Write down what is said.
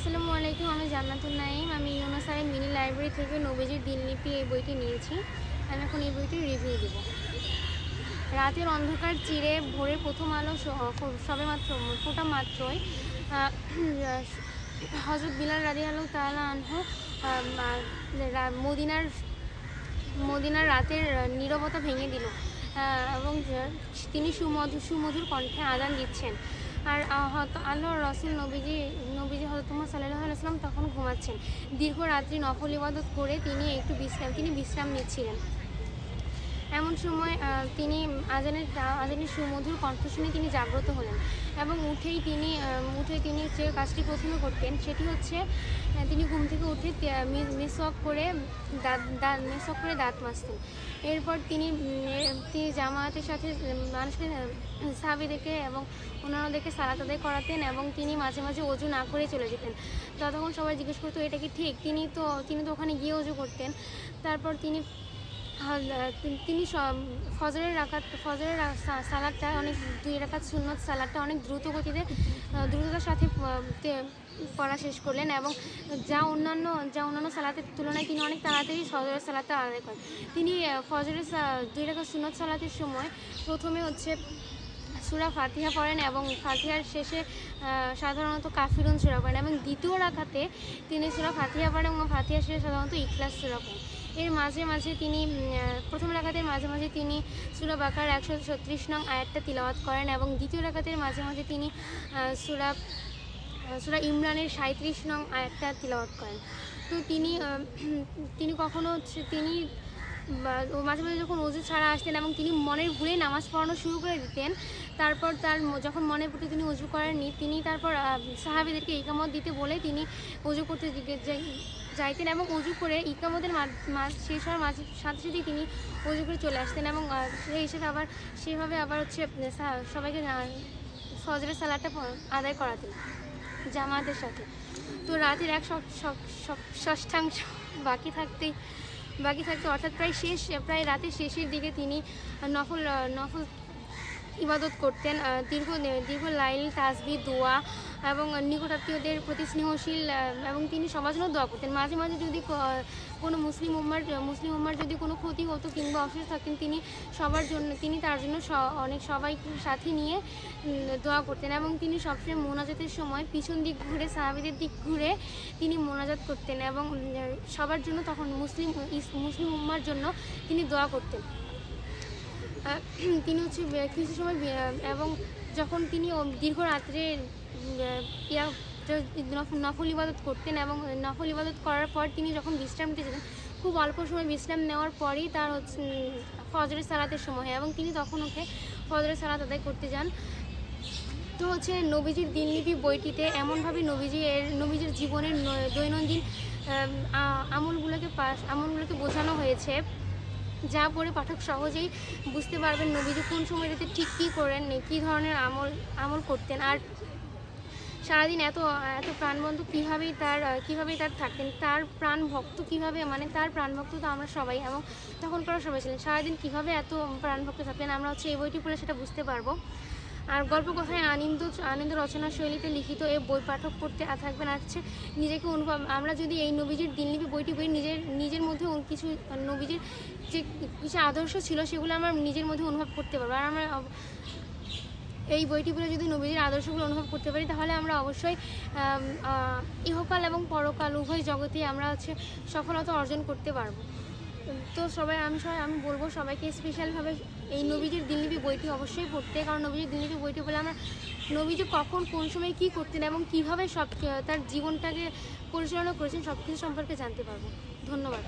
আসসালামু আলাইকুম, আমি জান্নাতুল নাইম আমি ইউনুসারের মিনি লাইব্রেরি থেকে নবীজির দিনলিপি এই বইটি নিয়েছি। আমি এখন এই বইটির রিভিউ দেব। রাতের অন্ধকার চিরে ভোরের প্রথম আলো সবে মাত্র ফোটা মাত্রই হজরত বিলাল রাজি আলু তালা আনহু মদিনার মদিনার রাতের নীরবতা ভেঙে দিল এবং তিনি সুমধুর সুমধুর কণ্ঠে আদান দিচ্ছেন। আর হয়তো আল্লাহ রসুল নবীজি নবীজি হয়তো তোমার সাল্লাহ আলাইসলাম তখন ঘুমাচ্ছেন। দীর্ঘ রাত্রি নফল ইবাদত করে তিনি একটু বিশ্রাম, তিনি বিশ্রাম নিচ্ছিলেন। এমন সময় তিনি আজানের আজানের সুমধুর কণ্ঠ শুনে তিনি জাগ্রত হলেন এবং উঠেই তিনি উঠে তিনি যে কাজটি প্রথমে করতেন সেটি হচ্ছে তিনি ঘুম থেকে উঠে মেসওয়াক করে দাঁত দাঁত মেসওয়াক করে দাঁত মাজতেন। এরপর তিনি তিনি জামায়াতের সাথে মানুষকে সাহাবিদেরকে এবং অন্যান্যদেরকে সালাত আদায় করাতেন এবং তিনি মাঝে মাঝে অজু না করে চলে যেতেন। ততক্ষণ সবাই জিজ্ঞেস করতো, এটা কি ঠিক? তিনি তো তিনি তো ওখানে গিয়ে অজু করতেন। তারপর তিনি তিন- ফজরের রাকাত, ফজরের সালাদটা অনেক দুই রাকাত সুন্নত সালাদটা অনেক দ্রুত গতিতে দ্রুততার সাথে পড়া শেষ করলেন এবং যা অন্যান্য যা অন্যান্য সালাতের তুলনায় তিনি অনেক তাড়াতাড়ি ফজরের সালাদটা আদায় করেন। তিনি ফজরের দুই রাকাত সুন্নত সালাতের সময় প্রথমে হচ্ছে সুরা ফাতিহা পড়েন এবং ফাতিহার শেষে সাধারণত কাফিরুন সুরা পড়েন এবং দ্বিতীয় রাখাতে তিনি সুরা ফাতিহা পড়েন এবং ফাতিহার শেষে সাধারণত ইখলাস সুরা পড়েন। এর মাঝে মাঝে তিনি প্রথম রাখাতের মাঝে মাঝে তিনি সুরা বাকার একশো ছত্রিশ নং আয়াতটা তিলাওয়াত করেন এবং দ্বিতীয় রাখাতের মাঝে মাঝে তিনি সুরা সুরা ইমরানের সাঁত্রিশ নং আয়াতটা তিলাওয়াত করেন। তো তিনি তিনি কখনো তিনি মাঝে মাঝে যখন অজু ছাড়া আসতেন এবং তিনি মনের ভুলে নামাজ পড়ানো শুরু করে দিতেন, তারপর তার যখন মনে পড়তে তিনি অজু করেননি, তিনি তারপর সাহাবিদেরকে ইকামত দিতে বলে তিনি অজু করতে যাইতেন এবং অজু করে ইকামতের মা- মাঝ, শেষ হওয়ার মাঝে সাথে সাথেই তিনি অজু করে চলে আসতেন এবং সেই হিসেবে আবার, সেভাবে আবার হচ্ছে সবাইকে ফজরের সালাদটা আদায় করাতেন জামাতের সাথে। তো রাতের এক ষষ্ঠাংশ বাকি থাকতেই বাকি থাকতে অর্থাৎ প্রায় শেষ, প্রায় রাতের শেষের দিকে তিনি নফল নফল ইবাদত করতেন দীর্ঘ দীর্ঘ লাইল তাসবি, দোয়া এবং নিকটাত্মীয়দের প্রতি স্নেহশীল এবং তিনি সবার জন্য দোয়া করতেন। মাঝে মাঝে যদি কোনো মুসলিম উম্মার মুসলিম উম্মার যদি কোনো ক্ষতি হতো কিংবা অসুস্থ থাকতেন, তিনি সবার জন্য, তিনি তার জন্য অনেক সবাই সাথে নিয়ে দোয়া করতেন এবং তিনি সবসময় মোনাজাতের সময় পিছন দিক ঘুরে, সাহাবিদের দিক ঘুরে তিনি মোনাজাত করতেন এবং সবার জন্য তখন মুসলিম মুসলিম উম্মার জন্য তিনি দোয়া করতেন। তিনি হচ্ছে কিছু সময় এবং যখন তিনি দীর্ঘ রাত্রে ইয়া নফল ইবাদত করতেন এবং নফল ইবাদত করার পর তিনি যখন বিশ্রাম নিতে যেতেন খুব অল্প সময় বিশ্রাম নেওয়ার পরেই তার হচ্ছে ফজরের সালাতের সময় হয় এবং তিনি তখন ওকে ফজরের সালাত আদায় করতে যান। তো হচ্ছে নবীজির দিনলিপি বইটিতে এমনভাবে নবীজি এর, নবীজির জীবনের দৈনন্দিন আমলগুলোকে পাশ আমলগুলোকে বোঝানো হয়েছে। যা পড়ে পাঠক সহজেই বুঝতে পারবেন নবীজি কোন সময়টাতে ঠিক কী করেন কী ধরনের আমল আমল করতেন, আর সারাদিন এত এত প্রাণবন্ত কীভাবেই তার কীভাবেই তার থাকতেন, তার প্রাণ ভক্ত কীভাবে মানে তার প্রাণভক্ত তো আমরা সবাই, এবং তখন তখনকার সবাই ছিলেন। সারাদিন কীভাবে এত প্রাণভক্ত থাকতেন, আমরা হচ্ছে এই বইটি পড়ে সেটা বুঝতে পারব। আর গল্প কথায় আনন্দ আনন্দ রচনা শৈলীতে লিখিত এই বই পাঠক পড়তে থাকবেন হচ্ছে নিজেকে অনুভব, আমরা যদি এই নবীজির দিনলিপি বইটি বই নিজের নিজের মধ্যে কিছু নবীজির যে কিছু আদর্শ ছিল সেগুলো আমরা নিজের মধ্যে অনুভব করতে পারব। আর আমরা এই বইটি পড়ে যদি নবীজির আদর্শগুলো অনুভব করতে পারি, তাহলে আমরা অবশ্যই ইহকাল এবং পরকাল উভয় জগতেই আমরা হচ্ছে সফলতা অর্জন করতে পারব। তো সবাই, আমি সবাই, আমি বলব সবাইকে স্পেশালভাবে এই নবীজির দিনলিপি বইটি অবশ্যই পড়তে। কারণ নবীজির দিনলিপি বইটি বলে আমরা নবীজি কখন, কোন সময় কী করতেন এবং কীভাবে সব, তার জীবনটাকে পরিচালনা করেছেন সব কিছু সম্পর্কে জানতে পারব। ধন্যবাদ।